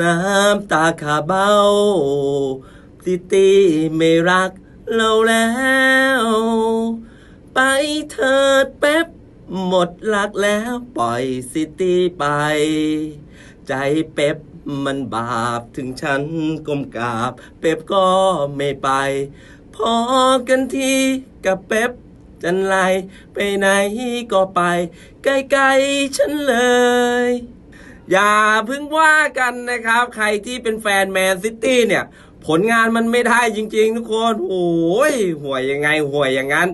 น้ำตาขาเบ้าซิตี้ไม่รักเราแล้ว ไปเถิดเป๊ปหมดรักแล้วปล่อยซิตี้ไป ใจเป๊ปมันบาปถึงฉันก้มกราบ เป๊ปก็ไม่ไป พอกันทีกับเป๊ปจันไรไปไหนก็ไป ใกล้ๆฉันเลย อย่าพึ่งว่ากันนะครับ ใครที่เป็นแฟนแมนซิตี้เนี่ย ผลงานมันไม่ได้จริงๆ ทุกคนโอ้ยห่วยยังไงห่วยอย่างนั้น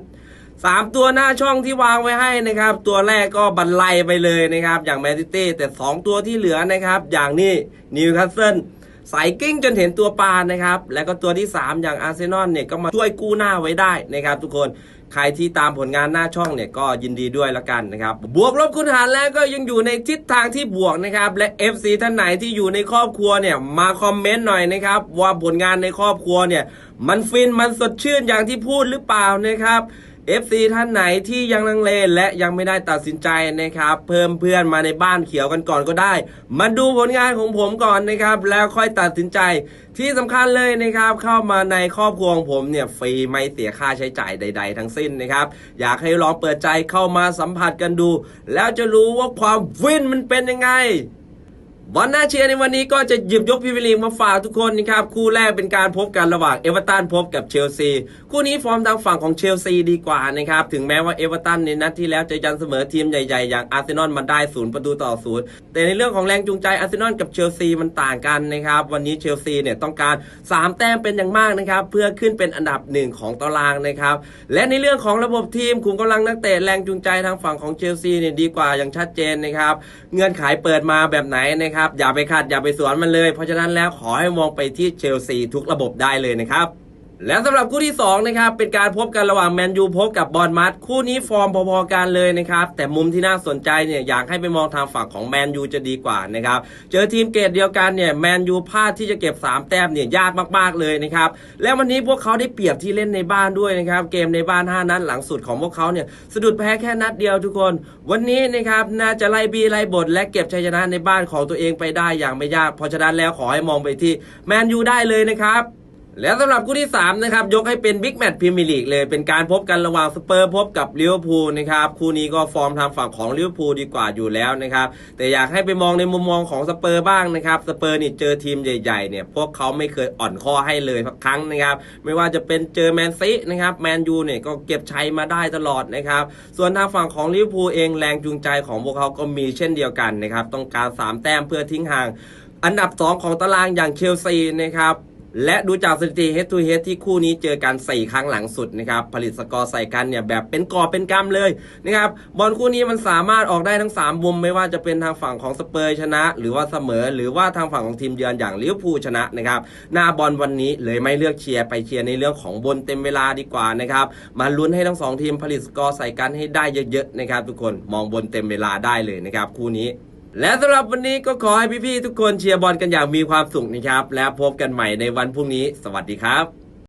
สามตัวหน้าช่องที่วางไว้ให้นะครับ ตัวแรกก็บันไลไปเลยนะครับ อย่างแมนซิตี้แต่สองตัวที่เหลือนะครับ อย่างนี้นิวคาสเซิลสายกิ้งจนเห็นตัวปลานะครับ แล้วก็ตัวที่ 3 อย่างอาร์เซนอลเนี่ยก็มาช่วยกู้หน้าไว้ได้นะครับทุกคน ใครที่ตามผลงานหน้าช่องเนี่ยก็ยินดีด้วยละกันนะครับ บวกลบคูณหารแล้วก็ยังอยู่ในทิศทางที่บวกนะครับ และ FC ท่านไหนที่อยู่ในครอบครัวเนี่ยมาคอมเมนต์หน่อยนะครับ ว่าผลงานในครอบครัวเนี่ยมันฟินมันสดชื่นอย่างที่พูดหรือเปล่านะครับ FC ท่านไหนที่ยังลังเลและยังไม่ได้ตัดสินใจนะครับ เพิ่มเพื่อนมาในบ้านเขียวกันก่อนก็ได้ มาดูผลงานของผมก่อนนะครับ แล้วค่อยตัดสินใจที่สำคัญเลยนะครับ เข้ามาในครอบครัวของผมเนี่ยฟรีไม่เสียค่าใช้จ่ายใด ๆ ทั้งสิ้นนะครับ อยากให้ลองเปิดใจเข้ามาสัมผัสกันดู แล้วจะรู้ว่าความฟินมันเป็นยังไง บอลน่าเชียร์ในวันนี้ก็จะหยิบยกพรีเมียร์ลีมาฝากทุกคนนะครับ คู่แรกเป็นการพบกันระหว่างเอเวอร์ตันพบกับเชลซี คู่นี้ฟอร์มทางฝั่งของเชลซีดีกว่านะครับ ถึงแม้ว่าเอเวอร์ตันในนัดที่แล้วจะยันเสมอทีมใหญ่ๆ อย่างอาร์เซนอลมาได้ศูนย์ประตูต่อศูนย์แต่ในเรื่องของแรงจูงใจอาร์เซนอลกับเชลซีมันต่างกันนะครับ วันนี้เชลซีเนี่ยต้องการ 3 แต้มเป็นอย่างมากนะครับ เพื่อขึ้นเป็นอันดับหนึ่งของตารางนะครับ และในเรื่องของระบบทีมขุมกำลังนักเตะแรงจูงใจทางฝั่งของเชลซีเนี่ยดีกว่าอย่างชัดเจนนะครับ เงื่อนไขเปิดมาแบบไหนนะครับ อย่าไปขัดอย่าไปสวนมันเลย เพราะฉะนั้นแล้วขอให้มองไปที่เชลซีทุกระบบได้เลยนะครับ และสำหรับคู่ที่ 2 นะครับ เป็นการพบกันระหว่างแมนยูพบกับบอลมัดคู่นี้ฟอร์มพอๆกันเลยนะครับ แต่มุมที่น่าสนใจเนี่ยอยากให้ไปมองทางฝั่งของแมนยูจะดีกว่านะครับ เจอทีมเกรดเดียวกันเนี่ยแมนยูพลาดที่จะเก็บ 3 แต้มเนี่ยยากมากๆเลยนะครับ และวันนี้พวกเขาได้เปรียบที่เล่นในบ้านด้วยนะครับ เกมในบ้าน 5 นัดหลังสุดของพวกเขาเนี่ยสะดุดแพ้แค่นัดเดียวทุกคน วันนี้นะครับน่าจะไล่บีไล่บท และเก็บชัยชนะในบ้านของตัวเองไปได้อย่างไม่ยากเพราะฉะนั้นแล้วขอให้มองไปที่แมนยูได้เลยนะครับ แล้วสำหรับคู่ที่ 3 นะครับ ยกให้เป็นบิ๊กแมตช์พรีเมียร์ลีกเลย เป็นการพบกันระหว่างสเปอร์พบกับลิเวอร์พูลนะครับ คู่นี้ก็ฟอร์มทางฝั่งของลิเวอร์พูลดีกว่าอยู่แล้วนะครับ แต่อยากให้ไปมองในมุมมองของสเปอร์บ้างนะครับสเปอร์นี่เจอทีมใหญ่ๆเนี่ยพวกเขาไม่เคยอ่อนข้อให้เลยสักครั้งนะครับ ไม่ว่าจะเป็นเจอแมนซีนะครับแมนยูเนี่ยก็เก็บชัยมาได้ตลอดนะครับส่วนทางฝั่งของลิเวอร์พูลเองแรงจูงใจของพวกเขาก็มีเช่นเดียวกันนะครับต้องการสามแต้มเพื่อทิ้งห่าง อันดับ 2 ของตารางอย่างเชลซีนะครับ และดูจากสถิติ head to head ที่คู่นี้เจอกัน 4 ครั้งหลังสุดนะครับ ผลิตสกอร์ใส่กันเนี่ยแบบเป็นกอบเป็นกำเลยนะครับ บอลคู่นี้มันสามารถออกได้ทั้ง 3 มุม ไม่ว่าจะเป็นทางฝั่งของสเปอร์ชนะ หรือว่าเสมอ หรือว่าทางฝั่งของทีมเยือนอย่างลิเวอร์พูลชนะนะครับ หน้าบอลวันนี้เลยไม่เลือกเชียร์ไปเชียร์ในเรื่องของบนเต็มเวลาดีกว่านะครับ มาลุ้นให้ทั้งสองทีมผลิตสกอร์ใส่กันให้ได้เยอะๆนะครับทุกคน มองบนเต็มเวลาได้เลยนะครับคู่นี้ และสำหรับวันนี้ก็ขอให้พี่ๆทุกคนเชียร์บอลกันอย่างมีความสุขนะครับ แล้วพบกันใหม่ในวันพรุ่งนี้ สวัสดีครับ